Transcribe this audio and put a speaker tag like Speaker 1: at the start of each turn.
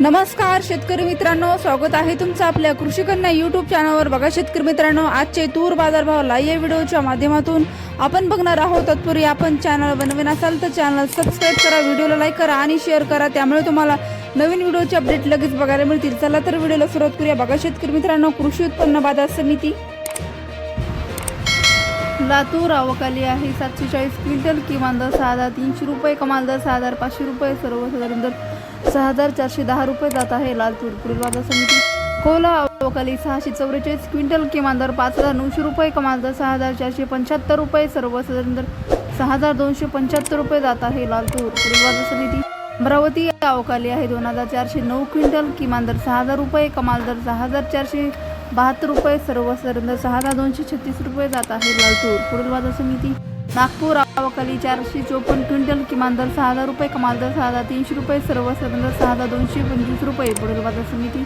Speaker 1: नमस्कार शेतकरी मित्रांनो. स्वागत आहे तुमचं आपल्या कृषी कन्या युट्यूब चॅनलवर बघा शेतकरी मित्रांनो आजचे तूर बाजारभाव लाईव्ह या व्हिडिओच्या माध्यमातून आपण बघणार आहोत. तत्पूर्वी आपण चॅनल बनवीन असाल तर चॅनल सबस्क्राईब करा व्हिडिओला लाईक करा आणि शेअर करा. त्यामुळे तुम्हाला नवीन व्हिडिओचे अपडेट लगेच बघायला मिळतील. चला तर व्हिडिओला सुरुवात करूया. बघा शेतकरी मित्रांनो कृषी उत्पन्न बाजार समिती. लातूर अवकाली आहे. सातशे चाळीस क्विंटल किमान दर सहा हजार तीनशे रुपये कमाल दर सहा हजार पाचशे रुपये सर्वसाधारण दर सहा हजार चारशे दहा रुपये जात आहे लातूर पुढील बाजार समिती कोला अवकाली सहाशे चौवेचाळीस क्विंटल किमान दर पाच हजार नऊशे रुपये कमाल दर सहा हजार चारशे पंच्याहत्तर रुपये सर्वसाधारण दर सहा हजार दोनशे पंच्याहत्तर रुपये जात आहे लातूर पुढील बाजार समिती अमरावती अवकाली आहे दोन हजार चारशे नऊ क्विंटल किमान दर सहा हजार रुपये कमाल दर सहा हजार चारशे बहात्तर रुपये सर्वसाधारण दर सहा हजार दोनशे छत्तीस रुपये जात आहे लालतूर पुढील बाजार समिती नागपूर अवकाली चारशे चोपन्न क्विंटल किमान दर सहा हजार रुपये कमाल दर सहा हजार तीनशे रुपये सर्वसाधारण दर सहा हजार दोनशे पंचवीस रुपये. पुढील बाजार समिती